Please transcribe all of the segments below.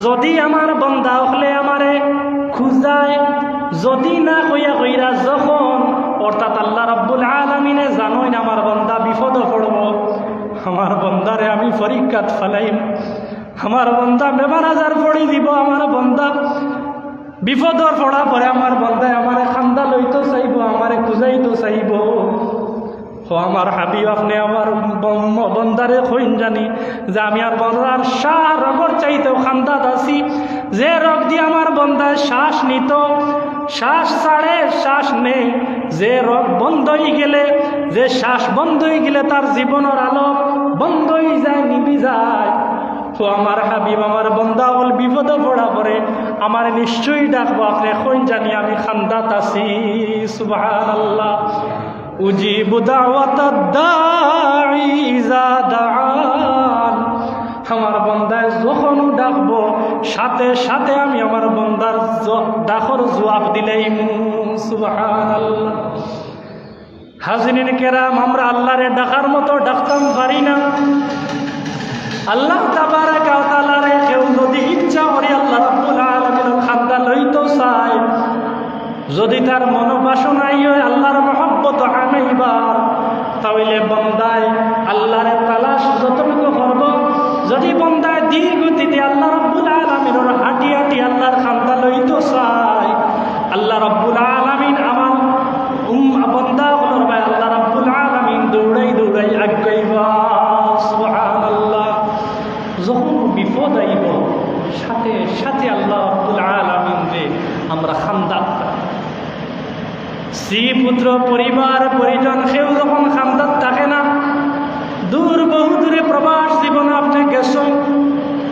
যদি আমার বন্দা হলে আমারে খুঁজায়, যদি না কইয়া কইরা যখন, অর্থাৎ আল্লাহ রাব্বুল আলমিনে জানোই না আমার বন্দা বিপদ পড়ব, আমার বন্দারে আমি পরীক্ষাত ফেলাইম, আমার বন্দা বেমার আজার পড়ি দিব, আমার বন্দা বিপদর পড়া পরে আমার বন্দায় আমারে খান্দা লইতো চাইব, আমারে খুঁজাইতো চাইব। ও আমার হাবিব, আপনি আমার বন্দারে কইন জানি যে আমি আর বন্দার শাহ রগর চাইতেও খান্দাত আছি। যে রগ দিয়ে আমার বন্দায় শ্বাস নিত, শ্বাস ছাড়ে, শ্বাস নেই। যে রগ বন্ধ গেলে, যে শ্বাস বন্ধ গেলে তার জীবনের আলো বন্ধ যায় নিবি যায়। তো আমার হাবিব, আমার বন্দা বল বিপদে পড়া পরে, আমার নিশ্চয়ই ডাকবো, আপনি কইন জানি আমি খান্দাত আছি। সুবাহ আল্লাহ উজিবু দাওয়াতাদ দাঈ ইযা দাআন। আমার বন্দায় যখন ডাকবো, সাথে সাথে আমি আমার বন্দার ডাকর জবাব দিলেই সুবহানাল্লাহ। হাজিরিন কেরাম, আমরা আল্লাহরে ডাকার মতো ডাকতাম পারি না। আল্লাহ তাবারাকা ওয়া তাআলারে কেউ যদি ইচ্ছা করে আল্লাহ রাব্বুল খান্দা লইতো চায় যদি তার মনোবাসনাই হয়, আল্লাহর মহব্বত আনাইবার, তাহলে বন্দায় আল্লাহর তালাশ যতটুকু করব, যদি বন্দায় ধীর গতিতে আল্লাহ রব্বুল আলমিনের হাঁটি হাঁটি আল্লাহর খান্তা লইতো চায় পরিবার পরিজন কেউ যখন খান্দাত থাকে না দূর বহু দূরে প্রবাস জীবন আপনি গেছেন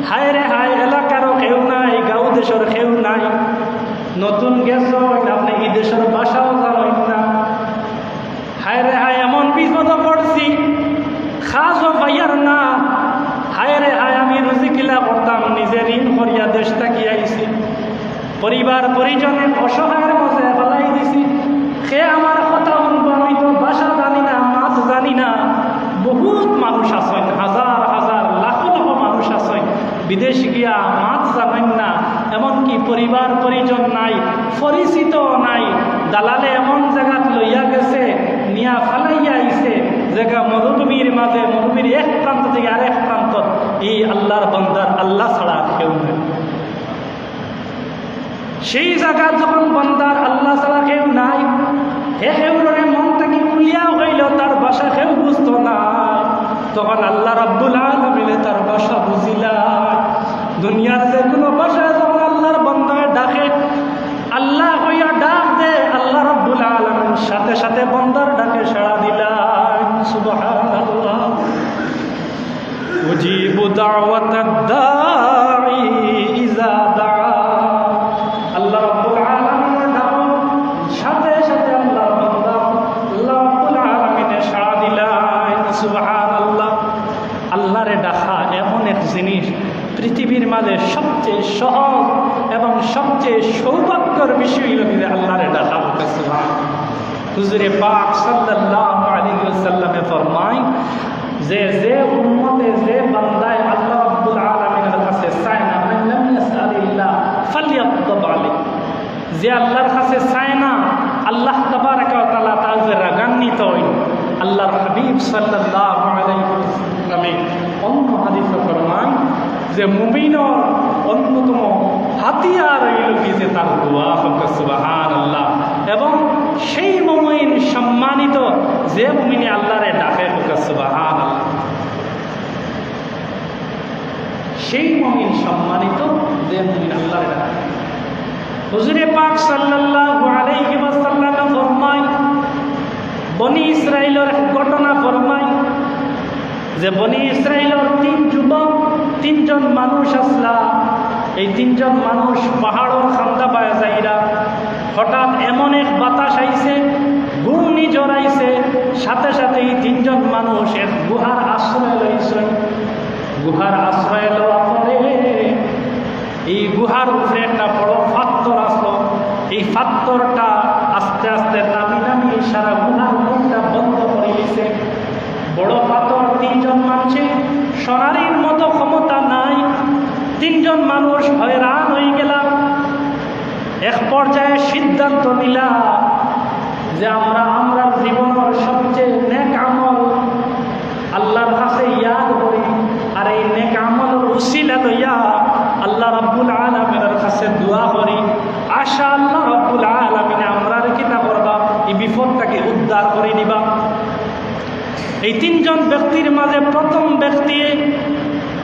হায় রে হায় এলাকারও কেউ নাই গাঁও দেশের কেউ নাই নতুন গেছেন আপনি এই দেশের ভাষাও জানেন না হায় রে হায় এমন বিপদ পড়ছি খাসও পাইয়ার না হায় রে হায় আমি রুজি কিলা করতাম নিজে ঋণ করিয়া দেশ থাকি আইছি পরিবার পরিজনে অসহায়ের মধ্যে ফেলাই দিছি সে আমার কথা শুনব আমি তো ভাষা জানি না মাছ জানি না বহুত মানুষ আছেন হাজার হাজার লাখ লাখ মানুষ আছেন বিদেশ গিয়া মাছ জানেন না এমনকি পরিবার পরিজন নাই পরিচিত নাই দালালে এমন জায়গাত লইয়া গেছে নিয়া ফালাইয়া আইছে জায়গা মরুভূমির মাঝে মরুভূমির এক প্রান্ত থেকে আরেক প্রান্ত এই আল্লাহর বন্দার আল্লাহ ছাড়া আর কেউ নেই সেই জায়গা যখন বন্দার আল্লাহ ছাড়া কেউ নাই। হে কেউ মন থেকে উলিয়াও হইল, তার বাসা কেউ বুঝতো না। তখন আল্লাহ রাব্বুল আলমিনে তার বাসা বুঝিলাম দুনিয়ার যে কোনো বাসায় যখন আল্লাহর বন্ধায় ডাকে, আল্লাহ হইয়া ডাক দে, আল্লাহ রাব্বুল আলমিন সাথে সাথে বন্দার ডাকে সাড়া দিলাম সুবাহ উজিবু দাওয়াত দা সহজ এবং সবচেয়ে সৌভাগ্যর বিষয় হলো যে আল্লাহরে ডাকা বলতে সুবহান। হুজুরে পাক সাল্লাল্লাহু আলাইহি ওয়াসাল্লামে ফরমায়, যে যে উম্মতে, যে বান্দায় আল্লাহ রাব্বুল আলামিনের কাছে চায় না লাম ইয়াসআলিল্লাহ যে আল্লাহর কাছে চায় না, আল্লাহ তাআলা তার যে রাগান্বিত হই আল্লাহর হাবিব সাল্লাল্লাহু আলাইহি ওয়াসাল্লামে অন্য হাদিসে ফরমান যে মুমিনের অন্যতম হাতিয়ার যে তার দোয়া হোক সুবহানাল্লাহ। এবং সেই মুমিন সম্মানিত যে মুমিনে আল্লাহরে ডাকে সুবহানাল্লাহ। সেই মুমিন সম্মানিত যে মুমিন আল্লাহরে ডাকে। হুজুরে পাক সাল্লাল্লাহু আলাইহি ওয়াসাল্লাম ফরমায়, বনি ইসরাইলের ঘটনা ফরমায় যে বনি ইসরাইলের তিন যুবক, তিনজন মানুষ আসলা। এই তিনজন মানুষ পাহাড়ের খান্দা পায় যাইরা হঠাৎ এমন এক বাতাস আইছে, ঘূর্ণি জড়াইছে। সাথে সাথে এই তিনজন মানুষ এক গুহার আশ্রয় লইছে গুহার আশ্রয় লওয়া পরে এই গুহার উপরে একটা বড় ফাত্তর আসলো। এই ফাত্তরটা আস্তে আস্তে নামি নামি সারা গুহার মুখটা বন্ধ করে দিছে বড় পাথর তিনজন মানুষের সরারির মতো ক্ষমতা নাই তিনজন মানুষ হয়রান হয়ে গেলাম। এক পর্যায়ে সিদ্ধান্ত নিলাম যে আমরা আমরা জীবনের সবচেয়ে নেক আমল আল্লাহর কাছে ইয়াদ করি। আর এই নেক আমল উসিলা লইয়া আল্লাহ রব্বুল আলমিনের কাছে দোয়া করি। আশা আল্লাহ রব্বুল আলমিনে আমরা কিতা করবা এই বিপদটাকে উদ্ধার করে নিবা। এই তিনজন ব্যক্তির মাঝে প্রথম ব্যক্তি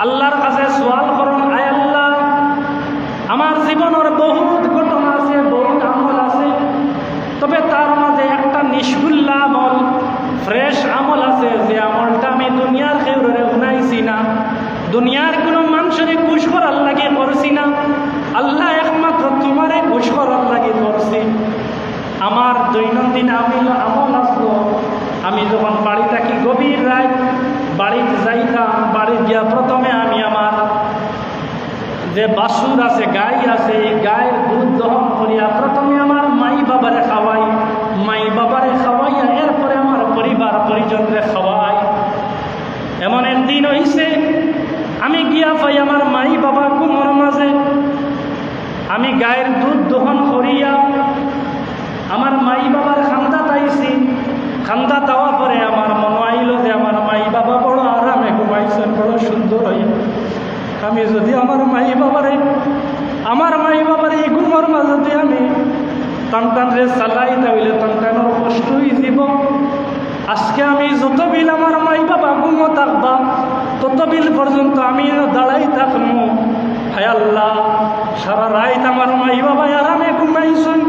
আল্লাহর কাছে সোয়াল করুন আয় আল্লাহ আমার জীবনের বহুত ঘটনা আছে বহুত আমল আছে তবে তার মাঝে একটা নিষ্কুল্লা আমল ফ্রেশ আমল আছে যে আমলটা আমি দুনিয়ার খেউরে উনাইছি না দুনিয়ার কোনো মানুষের খুশ করার লাগে করছি না আল্লাহ একমাত্র তোমারে খুশ করার লাগে করছি আমার দৈনন্দিন আমি আমল আসলো আমি যখন বাড়ি থাকি গভীর রাত বাড়িতে যাইতাম বাড়ি গিয়া প্রথমে আমি আমার যে বাসুর আছে গাই আছে এই গায়ের দুধ দহন করিয়া প্রথমে আমার মাই বাবারে খাওয়াই মাই বাবারে খাওয়াইয়া এরপরে আমার পরিবার পরিজনরে খাওয়াই এমন একদিন হইছে আমি গিয়া পাই আমার মাই বাবা কুমোর মাঝে আমি গায়ের দুধ দহন করিয়া আমার মাই বাবার খান্দা তাইছি। খান্দা দেওয়া পরে আমার মনে আইল যে আমার মাই বাবা বড় আরামে ঘুমাইছেন বড় সুন্দর হইয়া আমি যদি আমার মাই বাবারে আমার মাই বাবার এই ঘুমর মাঝে আমি সন্তানরে চালাই, তাহলে সন্তানের কষ্টই দিব। আজকে আমি যত বিল আমার মাই বাবা ঘুমো থাকবা, তত বিল পর্যন্ত আমি দাঁড়াই থাকব হায় আল্লাহ, সারা রাত আমার মাই বাবা আরামে ঘুমাইছেন।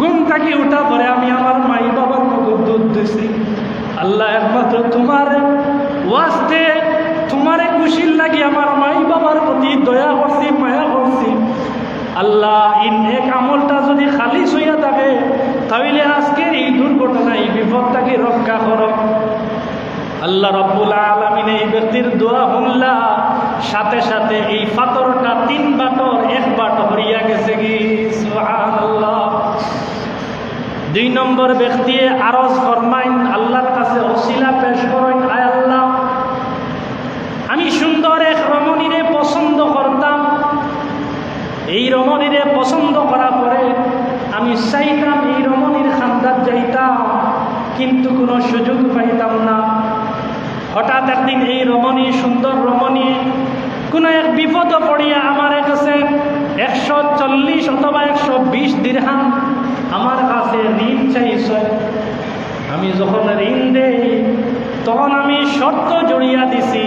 ঘুম থাকি উঠা পরে আমি আমার মাই বাবার মতো দুধ দিছি। আল্লাহ একমাত্র তোমার ওয়াস্তে, তোমারে খুশির লাগি আমার মাই বাবার প্রতি দয়া করছি, মায়া করছি। আল্লাহ, ইন এক আমলটা যদি খালি হইয়া থাকে, তাহলে আজকের এই দুর্ঘটনা, এই বিপদটাকে রক্ষা করো। আল্লাহ রব্বুল আলমিন এই ব্যক্তির দোয়া শুনলা। সাথে সাথে এই পাথরটা তিন বাটর এক বাট হরিয়া গেছে কি? দুই নম্বর ব্যক্তি আরজ ফরমাইন, আল্লাহর কাছে অশিলা পেশ করেন, আয় আল্লাহ। আমি সুন্দর এক রমণীরে পছন্দ করতাম। এই রমণীরে পছন্দ করা পরে আমি চাইতাম এই রমণীর খান্দার যাইতাম, কিন্তু কোনো সুযোগ পাইতাম না। হঠাৎ একদিন এই রমণী, সুন্দর রমণী কোনো এক বিপদ পড়িয়া আমার কাছে একশো চল্লিশ অথবা একশো বিশ দিরহাম আমার কাছে ঋণ চাইছে। আমি যখন ঋণ দেই, তখন আমি শর্ত জড়িয়া দিছি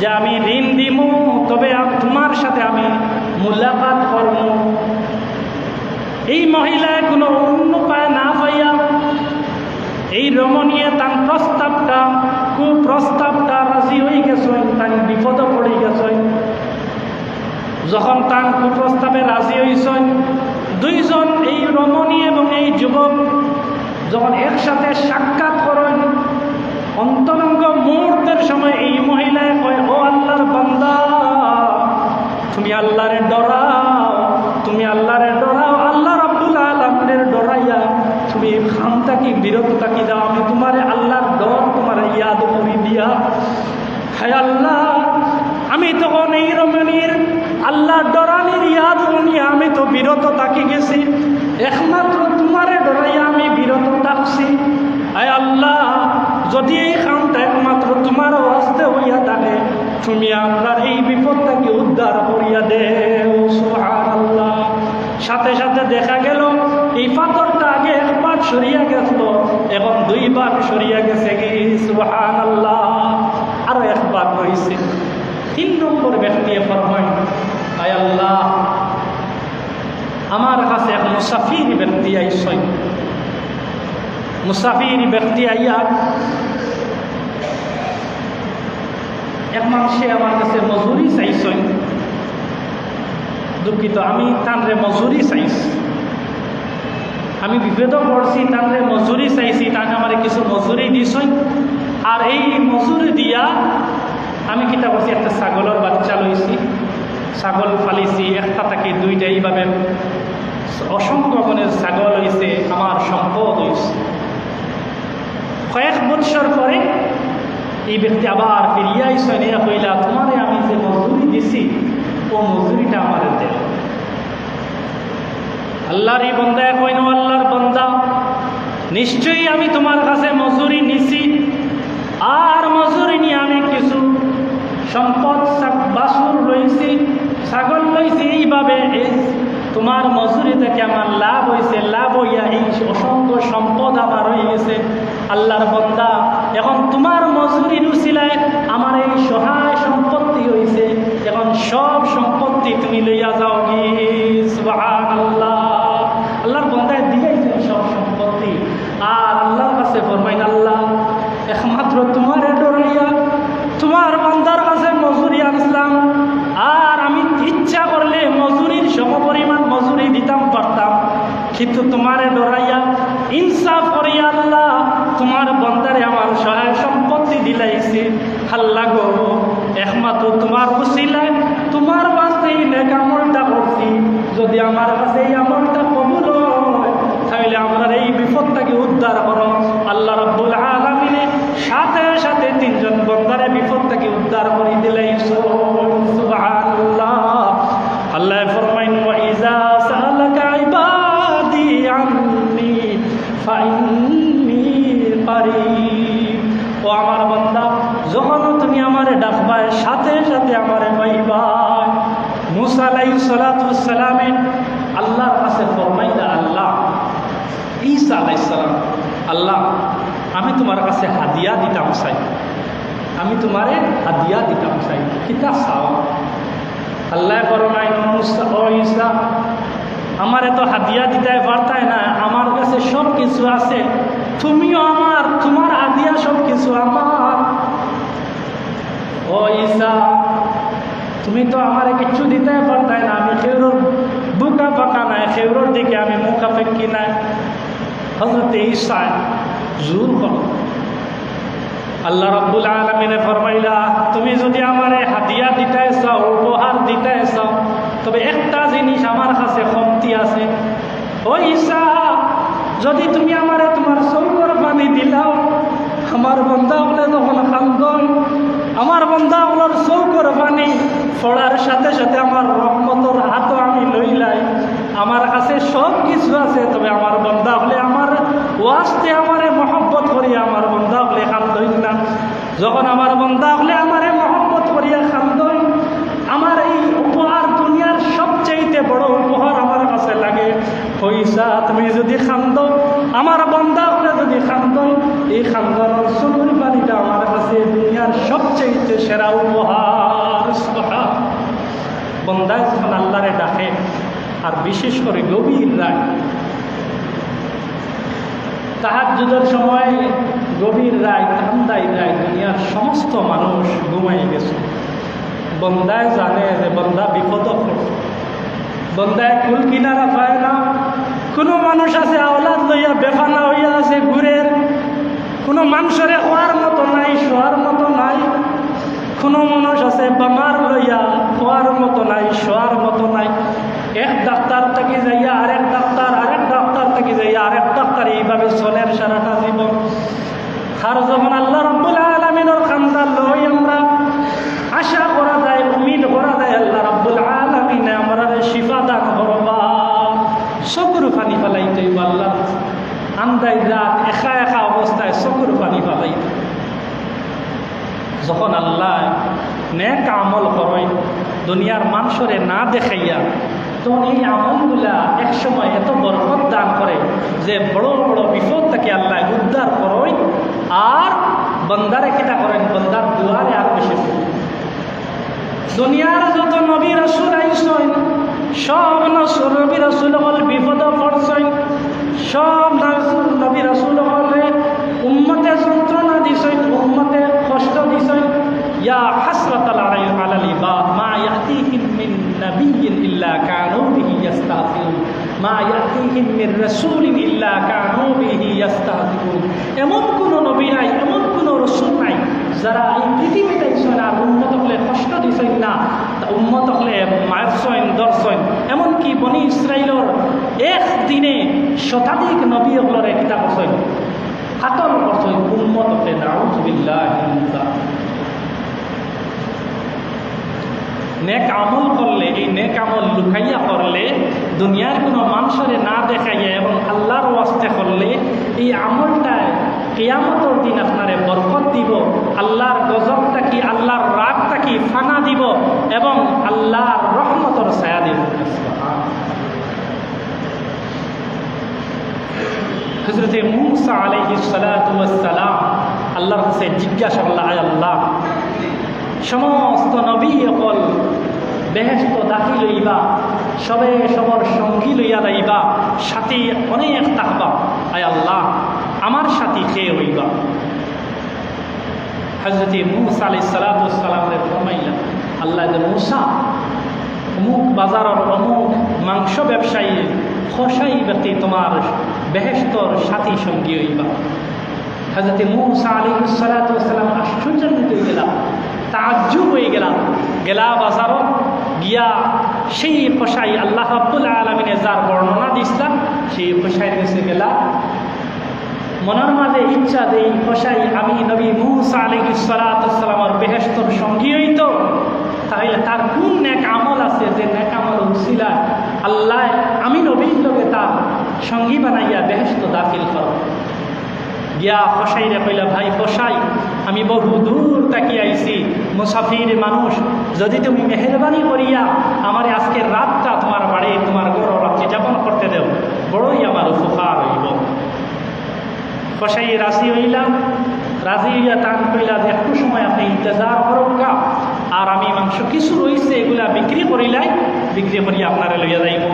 যে আমি ঋণ দিব তবে তোমার সাথে আমি মুলাকাত করব এই মহিলায় কোনো অন্য উপায় না পাইয়া এই রমণীয় তার প্রস্তাবটা, কুপ্রস্তাবটা রাজি হয়ে গেছেন তার বিপদ যখন তার কুপ্রস্তাবে রাজি হয়েছেন দুইজন এই রমণী এবং এই যুবক যখন একসাথে সাক্ষাৎ করেন, অন্তরঙ্গ মুহূর্তের সময় এই মহিলায় কয়, ও আল্লাহর বান্দা, তুমি আল্লাহরে ডরাও, তুমি আল্লাহরে ডরাও, আল্লাহ রাব্বুল আলমের ডরাইয়া তুমি খাম থাকি বিরত থাকি দাও, আমি তোমারে আল্লাহর ডর তোমার ইয়াদ করি দিয়া। হায় আল্লাহ, আমি তখন এই রমণীর আল্লাহ ডরানির ইয়াদ নিয়ে আমি তো বিরত থাকি গেছি। একমাত্র তোমারে ডরাইয়া আমি বিরত থাকছি। আয় আল্লাহ, যদি এই কামটা একমাত্র তোমার হস্তে হইয়া থাকে, তুমি আপনার এই বিপদটাকে উদ্ধার করিয়া দেও আল্লাহ সাথে সাথে দেখা গেল, এই পাথরটা আগে একবার সরিয়া গেছিল এবং দুইবার সরিয়া গেছে কি? সুহান আল্লাহ আরও একবার রয়েছে। আমার কাছে এক মুসাফির ব্যক্তি আইসই। মুসাফির ব্যক্তি আইয়া এক মানুষে আমার কাছে মজুরি চাইছই দুঃখিত, আমি তানরে মজুরি চাইছি। আমি বিভেদ করছি তানরে মজুরি চাইছি, তাকে আমার কিছু মজুরি দিছই আর এই মজুরি দিয়া আমি কিতা করছি, একটা ছাগলের বাচ্চা লইছি। ছাগল ফালিছি, একটা থাকি দুইটা এইভাবে অসংখ্য গুণের ছাগল হয়েছে আমার সম্পদ হয়েছে কয়েক বৎসর পরে এই ব্যক্তি আবার ফিরিয়া ইসনিয়া কইলা, তোমারে আমি যে মজুরি দিছি, ও মজুরিটা আমার দেয় আল্লাহরই বন্দা কইন আল্লাহর বন্দা, নিশ্চয়ই আমি তোমার কাছে মজুরি নিছি, আর মজুরি নিয়ে আমি কিছু সম্পদ বাসুর লইছি, ছাগল লইছি, এইভাবে এই তোমার মজুরি থেকে আমার লাভ হয়েছে লাভ হইয়া এই অসংখ্য সম্পদ আমার হয়ে গেছে। আল্লাহর বন্দা, এখন তোমার মজুরি রুচিলায় আমার এই সহায় সম্পত্তি হয়েছে এখন সব সম্পত্তি তুমি লইয়া যাও কি সুবহানাল্লাহ আল্লাহর বন্দায় দিয়েছেন সব সম্পত্তি আর আল্লাহর কাছে ফরমাইন আল্লাহ একমাত্র তোমার ডরাইয়া তোমার বান্দার কাছে মজুরি আনছিলাম আর আমি ইচ্ছা করলে মজুরির সমপরিমাণ মজুরি দিতাম পারতাম কিন্তু তোমারে ডরাইয়া ইনসাফ করিয়া আল্লাহ তোমার বন্দারে আমার সহায় সম্পত্তি দিলাইছি। আল্লাহ গো, একমাত্র তোমার উসিলায় তোমার বাস্তে নেকামলটা করছি। যদি আমার চাই আমি তোমারে হাদিয়া দিতাম চাই কিতা চাও? আল্লাহ ও ঈসা, আমার এত হাদিয়া দিতে পারতায় না। আমার কাছে সব কিছু আছে। তুমিও আমার, তোমার হাদিয়া সব কিছু আমার। ও ঈসা, তুমি তো আমার কিচ্ছু দিতে পারতাই না। আমি খেউরোর বুকা পাকা নাই। খেউরোর দিকে আমি মুখা ফেঁকি নাই। হজরত ঈসায় জোর করো। আল্লাহ রব্বুল আলমিনে ফরমাইলা, তুমি যদি আমার হাতিয়া দিতে চাও, উপহার দিতে চাও, তবে একটা জিনিস আমার কাছে কমতি আছে। ও ঈশা যদি তুমি আমারে তোমার চৌকর পানি দিলাও, আমার বন্ধা বলে তখন কান্দন। আমার বন্ধা বলার চৌকর পানি ফোড়ার সাথে সাথে আমার রহমতর হাতও আমি লইলাই আমার কাছে সব কিছু আছে, তবে আমার বন্ধা হলে আমার ওয়াস্তে আমারে মহব্বত করিয়া আমার বন্ধা হলে খান্দই না যখন আমার বন্ধা হলে আমারে মহব্বত করিয়া খান্দই, আমার এই উপহার দুনিয়ার সবচাইতে বড় উপহার আমার কাছে লাগে পয়সা তুমি যদি খান্দ আমার বন্ধা হলে যদি খান্দ এই খান্দনের চুলুর বাড়িটা আমার কাছে দুনিয়ার সবচাইতে সেরা উপহার। বন্দায় যখন আল্লাহরে ডাকে, আর বিশেষ করে গভীর রায় তাহাজুদের সময় গভীর রায় ঠান্ডাই রায়, দুনিয়ার সমস্ত মানুষ ঘুমাই গেছে। বন্দায় জানে যে বন্দা বিপদ বন্দায় কুল কিনারা পায় না। কোনো মানুষ আছে, আওলাদ লইয়া বেফানা হইয়া আছে ঘুরের কোনো মানুষের হওয়ার মতো নাই, শোয়ার মতো নাই। কোনো মানুষ আছে, বেমার লইয়া হওয়ার মতো নাই, শোয়ার মতো নাই। এক ডাক্তার থেকে যাইয়া আরেক ডাক্তার আরেক ডাক্তার থেকে যাইয়া আরেক ডাক্তার এইভাবে চলের সারাটা জীবন। আর যখন আল্লাহ রব্বুল আলমিনের খান্দা লই আমরা আশা করা যায় উমিদ করা যায়, আল্লাহ রব্বুল আলমিনে আমরা শিফা দান করবা। চকুর পানি ফেলাইতে আল্লাহ। আন্দাই রাত একা একা অবস্থায় চকুর পানি ফেলাইতে যখন আল্লাহ নেক আমল করই দুনিয়ার মানুষরে না দেখাইয়া তখন এই আমলগুলা একসময় এত বরকত দান করে যে বড় বড় বিপদ থেকে আল্লাহ উদ্ধার করই আর বন্দারে কিটা করেন, বন্দার দুয়ারে আর বেশি দুনিয়ার যত নবী রসুল আইসইন সব নসুর নবী রসুল হল বিপদ পড়ছইন সব নবী রসুল হলে উম্মতে যন্ত্রণা দিছইন উম্মতে কষ্ট দিছইন ইয়া হাসরাত আলাল ইবাদ, মা ইয়াতিহিম মিন নাবিয়্যিন ইল্লা কানু। মা ইয়াতিহিম মিন রাসূলিন ইল্লা কানু বিহি ইস্তাহজিউন এমন কোন নবী নাই, এমন কোন রসুল নাই, যারা এই পৃথিবীতে ইসেন আর উন্মত হলে কষ্ট দিছেন না উন্মত হলে মারছইন দর্শন এমনকি বনি ইসরায়েলর এক দিনে শতাধিক নবী হলরে কিতাব করছেন কাতল করছেন উন্মত হলে নাউজুবিল্লাহ নেক আমল করলে, এই নেক আমল লুকাইয়া করলে দুনিয়ার কোনো মানুষরে না দেখাইয়া এবং আল্লাহর ওয়াস্তে করলে, এই আমলটায় কিয়ামতর দিন আপনারে বরকত দিব, আল্লাহর গজব থাকি, আল্লাহর রাগ থাকি ফানা দিব এবং আল্লাহর রহমতর ছায়া দিব। হজরতে মুসা আলাইহি সালাম আল্লাহর কাছে জিজ্ঞাসা আয় আল্লাহ, সমস্ত নবী অকল বেহেস্ত দাখি লইবা সবে সবর সঙ্গী লইয়া লইবা সাথী অনেক তাহবা আয় আল্লাহ, আমার সাথী কে হইবা হজরত মুসা আলাই সালাতামের ফরমাইলা আল্লাহ মুসা, অমুক বাজারের অমুক মাংস ব্যবসায়ী খসাই ব্যক্তি তোমার বেহেস্তর সাথী সঙ্গী হইবা। হজরত মুসা আলী সালাতাম আশ্চর্যান্বিত হয়ে গেলাম, তাজ্জুব হয়ে গেলাম, গেলা বাজারত গিয়া সেই খসাই আল্লাহ আব্বুল আলমিনে যার বর্ণনা দিছিলাম, সেই খসাইয়ের কাছে গেলা মনের মাঝে ইচ্ছা দেই খসাই আমি নবী মুসা আলী সালাতামের বেহেস্তর সঙ্গী হইত, তাহলে তার কোন নেক আমল আছে যে নেক আমল উসিলা আল্লাহ আমি নবীর লোকে তার সঙ্গী বানাইয়া বেহেস্ত দাখিল কর গিয়া ফসাই রে কইলা, ভাই ফসাই, আমি বহু দূর তাকিয়ে আইছি, মুসাফির মানুষ, যদি তুমি মেহরবানি করিয়া আমার আজকের রাতটা তোমার বাড়ি, তোমার গড় রাত্রি যাপন করতে দেও, বড়ই আমার উপকার হইব। ফসাই রাজি হইলাম রাজি হইয়া তান কইলা, যে একটু সময় আপনি ইন্তজার করুকা আর আমি মাংস কিছু রয়েছে এগুলা বিক্রি করিলাই, বিক্রি করিয়া আপনারা লইয়া যাইব।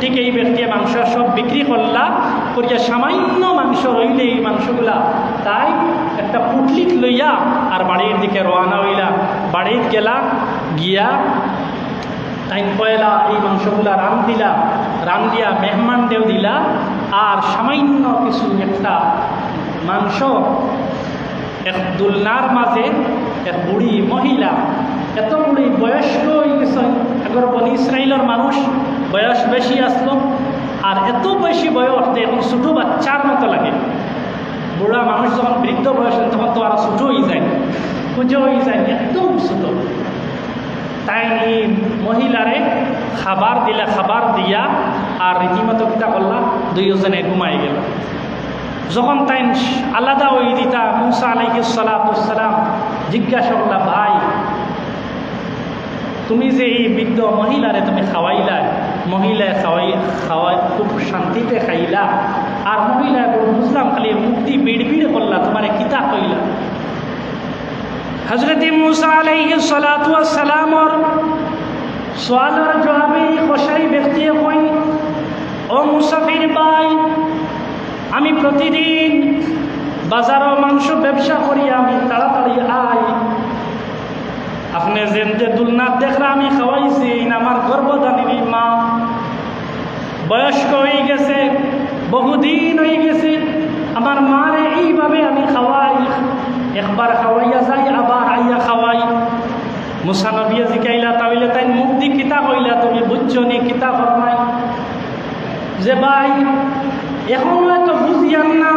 ঠিক এই ব্যক্তি মাংস সব বিক্রি করলা, করিয়া সামান্য মাংস রইলে এই মাংসগুলা তাই একটা পুটলিক লইয়া আর বাড়ির দিকে রওনা হইলা। বাড়ির গেলা, গিয়া তাই কয়লা এই মাংসগুলা রান দিলা, রান দিয়া মেহমান দেও দিলা, আর সামান্য কিছু একটা মাংস, এক দুলনার মাঝে এক বুড়ি মহিলা এত বুড়ি বয়স্ক হয়ে গেছে আগর বনি ইসরায়েলের মানুষ বয়স বেশি আসলো, আর এত বেশি বয়স যে এখন ছোটো বাচ্চার মতো লাগে। বুড়া মানুষ যখন বৃদ্ধ বয়স তখন তো আর ছোটো হয়ে যায় পুজো হয়ে যায়, একদম ছোটো। তাই মহিলারে খাবার দিলা খাবার দিয়া, আর রীতিমতো কিতা করলা, দুইজনে ঘুমাই গেল। যখন তাই আলাদা ওই দিতা, মুসা আলাইকে সালাম জিজ্ঞাসা করলা, ভাই, তুমি যে এই বৃদ্ধ মহিলারে তুমি খাওয়াইলা মহিলায় খাওয়াই খাওয়াই, খুব শান্তিতে খাইলা। আর মহিলায় বুঝলাম খালি মুক্তি বিড় বিড় করলা, তোমার কিতা কইলা? হজরত মুসা আলাইহি সালামর সোয়ালের জবাবে খসাই ব্যক্তি কই, ও মুসাফির ভাই, আমি প্রতিদিন বাজারও মাংস ব্যবসা করি, আমি তাড়াতাড়ি আই আপনি যেনতে দুলনাথ দেখরা আমি খাওয়াইছি আমার গর্ভদানিনী মা। বয়স্ক হয়ে গেছে, বহুদিন হয়ে গেছে, আমার মারে এইভাবে আমি খাওয়াই। একবার খাওয়াইয়া যাই, আবার আইয়া খাওয়াই। মুসানবিয়া জিকাইলা তাইলে তাই মুখ দি কিতা কইলা তুমি বুঝছ নি কিতা যে ভাই, এখন হয়তো বুঝিয়ান না,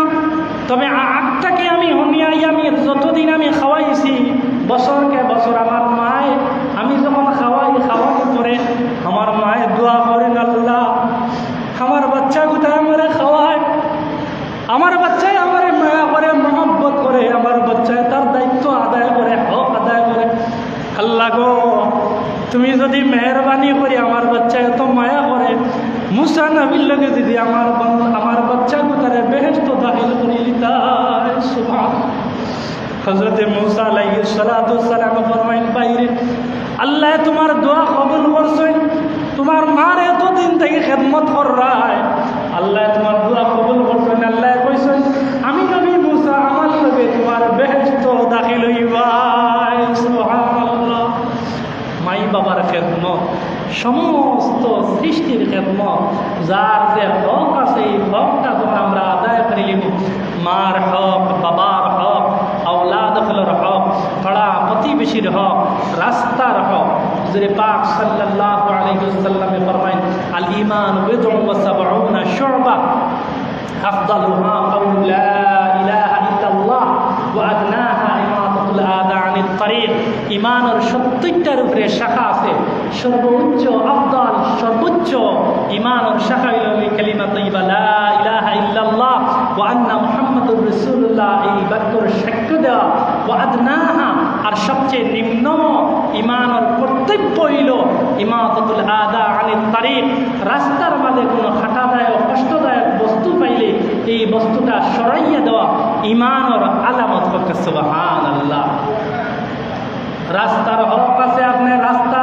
তবে আগটাকে আমি হনিয়াই আমি যতদিন আমি খাওয়াইছি, বছরকে বছর আমার মায় আমি যখন খাওয়াই খাওয়ানোর পরে আমার মায়ের দোয়া করেন আল্লাহ আমার বাচ্চা কোথায় আমারে খাওয়ায় আমার বাচ্চায় আমার মায়া করে মহব্বত করে আমার বাচ্চায় তার দায়িত্ব আদায় করে হক আদায় করে আল্লাহ গো, তুমি যদি মেহরবানি করি আমার বাচ্চা এত মায়া করে। মুসা নবীর লগে যদি আমার আমার বাচ্চা কোথায় বেহেস্ত দাখিল করি হজরত মুসা আলাইহি সালাম ফরমাইন, বাইরে, আল্লাহ তোমার দোয়া কবুল করছেন। তোমার মার এতদিন থেকে খেদমত কর রায় আল্লাহ তোমার দোয়া কবুল করছেন আল্লাহ কইছেন আমি নবী মুসা আমার লগে তোমার বেহেস্ত দাখিল হইবাই সুবহানাল্লাহ মাই বাবার খেদমত, সমস্ত সৃষ্টির খেদমত, যার যে হক আছে এই হকটা যখন আমরা আদায় করে নিব। মার হক, বাবার হক আওলাদ হলর হক, পাড়া প্রতিবেশীর হক, রাস্তার হক। হুজুরে পাক সাল্লাল্লাহু আলাইহি ওয়াসাল্লামে ফরমায় আল ঈমান বিদউ ওয়া সাবউনা শুবা আফদালুহা কাউলা আলমিন ইমানের সত্তরটার উপরে শাখা আছে। সর্বোচ্চ, আফদাল, সর্বোচ্চ ইমান শাখা কালিমা তৈবা এই বাক্যর সাক্ষ্য দেওয়া ওয়া আদনাহা, আর সবচেয়ে নিম্ন ইমানের কর্তব্য হইল ইমাতুল আদা আলী তারিফ রাস্তার মাঝে কোনো হাঁটাদায়ক কষ্টদায়ক বস্তু পাইলে এই বস্তুটা সরাইয়া দেওয়া ইমানর আলামত হচ্ছে আল্লাহ রাস্তার হরক আছে আপনার রাস্তা।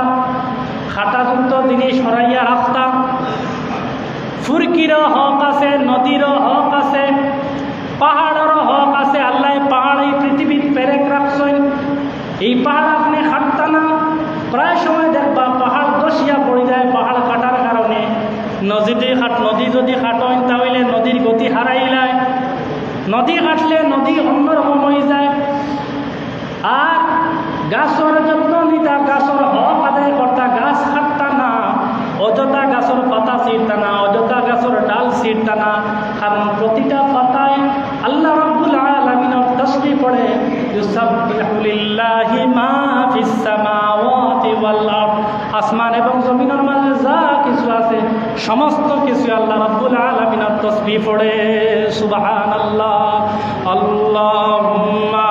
খাটাযুক্ত জিনিস সরাইয়া রাস্তা। ফুরকিরও হক আছে, নদীরও হক আছে, পাহাড়েরও হক আছে। আল্লাহ পাহাড়, এই পৃথিবীর পেরেক রাখছেন। এই পাহাড় আপনি হাঁটতা না। প্রায় সময় দেখবা পাহাড় দশিয়া পড়ে যায় পাহাড় কাটার কারণে। নদীতে হাট নদী যদি হাঁটেন তাহলে নদীর গতি হারাইলায়। নদী হাঁটলে নদী অন্যরকম হয়ে যায় আর গাছর যত্ন নিতা গাছর হক আদায় কর্তা গাছ কাটতা না অযথা গাছর পাতা ছিঁড়তা না অযথা গাছর ডাল ছিঁড়তা না কারণ প্রতিটা পাতায় আল্লাহ রাব্বুল আলামিনের তসবিহ পড়ে ইউসাব্বিহু লিল্লাহি মা আসমান এবং জমিনের মাঝে যা কিছু আছে, সমস্ত কিছু আল্লাহ রাব্বুল আলামিনের তসবিহ পড়ে সুবহানাল্লাহ, আল্লাহুম্মা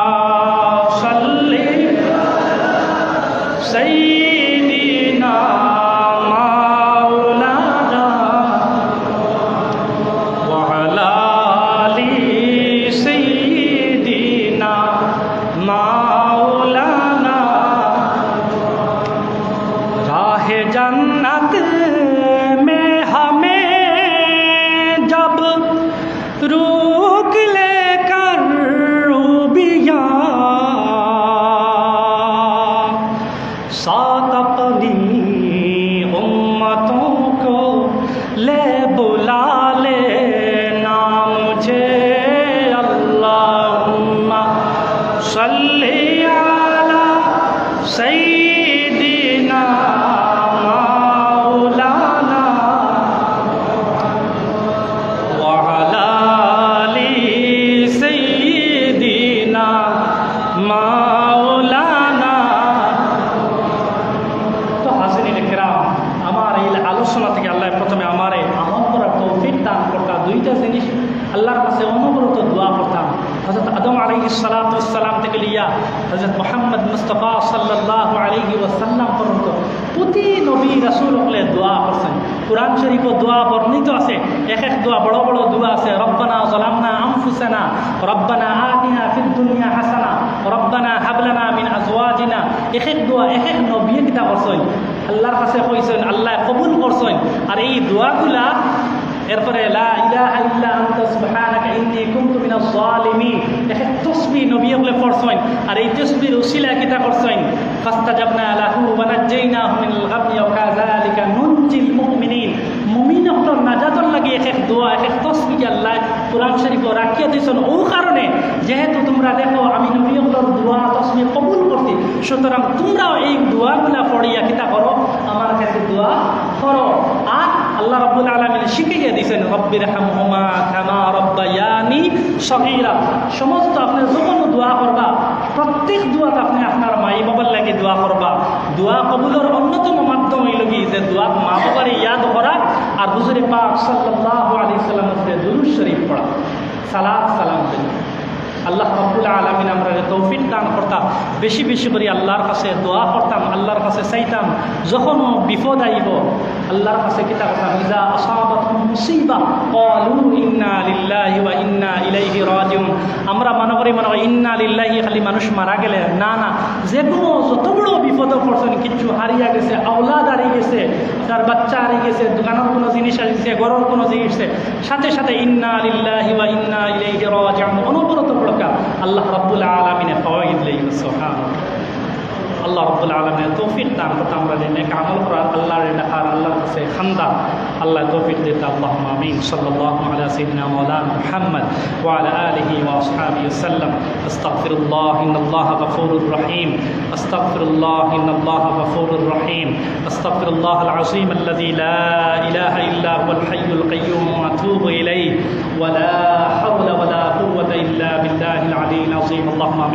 আল্লাহর কাছে অনবরত দোয়া করতাম। হজরত আদম আলী সালাতাম থেকে লিয়া হজরত মোহাম্মদ মুস্তফা সাল্লাহ আলহি ওসাল্লাম পর্যন্ত প্রতি নবী রাসুল হলে দোয়া করছেন। কোরআন শরীফ দোয়া বর্ণিত আছে। এক এক দোয়া বড় বড় দোয়া আছে। রব্বানা জলামনা আনফুসানা, রব্বানা আতিনা ফিদ দুনিয়া হাসানা, রব্বানা হাবলানা মিন আজওয়াজিনা। এক এক দোয়া এক এক নবী কিতা করছেন আল্লাহর কাছে কইছেন, আল্লাহ কবুল করছেন। আর এই দোয়াগুলা এরপরে, লা ইলাহা ইল্লা আনতা, সুবহানাকা ইন্নী কুনতু মিনাজ জালিমিন এক তাসবিহ নবী বলে পড়ছেন, আর এই তাসবির উসিলা কিতা করছেন? ফাস্তাজাবনা লাহু ওয়া নাজ্জাইনাহু মিনাল গামমি ওয়া কাযালিকা নুনজিল মুমিনিন। মুমিন হকর নাজাতর লাগে এক এক দোয়া, এক এক তসবিহ আল্লাহ কোরআন শরীফ রাখিয়া দিয়েছেন। ও কারণে, যেহেতু তোমরা দেখো, আমি নবী দোয়া, তসবিহ কবুল করতে সুতরাং তোমরাও এই দোয়াগুলা পড়িয়া কিতা করো? আমার কাছে দোয়া করো। আর আল্লাহ রাব্বুল আলামিন শিখিয়ে দিয়েছেন রব্বির হামহুমা কামা রব্বায়ানি সগীরা। সমস্ত আপনি যখন দোয়া করবা, প্রত্যেক দোয়াতে আপনি আপনার মাই বাবার লাগে দোয়া করবা। দোয়া কবুলের অন্যতম মাধ্যম হইল কি? যে দোয়া মা বাবার ইয়াদ করা আর হুজুরে পাক সাল্লাল্লাহু আলাইহি সাল্লামের দুরূদ শরীফ পড়া। সালাত সালাম আল্লাহ রব্বুল আলমিন আমরা তৌফিক দান করতাম। বেশি বেশি করে আল্লাহর কাছে দোয়া করতাম, আল্লাহর কাছে চাইতাম যখন বিপদ আইব আল্লাহর কাছে কিতা করতাম ইজা আসাবাত মুসিবা, ক্বালু ইন্না লিল্লাহি ওয়া ইন্না ইলাইহি রাজিউন। আমরা মনে করি মনে করি, ইন্না লিল্লাহি, খালি মানুষ মারা গেলে? না না। যে কোনো যত বড় বিপদ পড়ছেন কিচ্ছু হারিয়া গেছে, আওলাদ হারিয়ে গেছে, তার বাচ্চা হারিয়ে গেছে, দোকানের কোনো জিনিস হারিয়েছে ঘরের কোনো জিনিস সাথে সাথে ইন্না লিল্লাহি ওয়া ইন্না ইলাইহি রাজিউন। অনবরত পড়কা আল্লাহ রাব্বুল আলামিনের ফাওয়াইদ লাইহি সুবহানাহু আল্লাহ রব্বুল আলমের তৌফিক দান করতে আমরা নেক আমল করার আল্লাহর ডাকার আল্লাহর কাছে খান্দা আল্লাহ তৌফিক দিতে আল্লাহ আমিন সাল্লাল্লাহু আলা সাইয়্যিদিনা মাওলানা মুহাম্মদ ওয়া আলা আলিহি ওয়া আসহাবিহি ওয়াসাল্লাম আস্তাগফিরুল্লাহ ইন্নাল্লাহা গফুরুর রহিম আস্তাগফিরুল্লাহ ইন্নাল্লাহা গফুরুর রহিম আস্তাগফিরুল্লাহ আল আযীম الذي لا إله إلا هو الحي القيوم وأتوب إليه ولا حول ولا قوة إلا بالله العلي العظيم اللهم آمين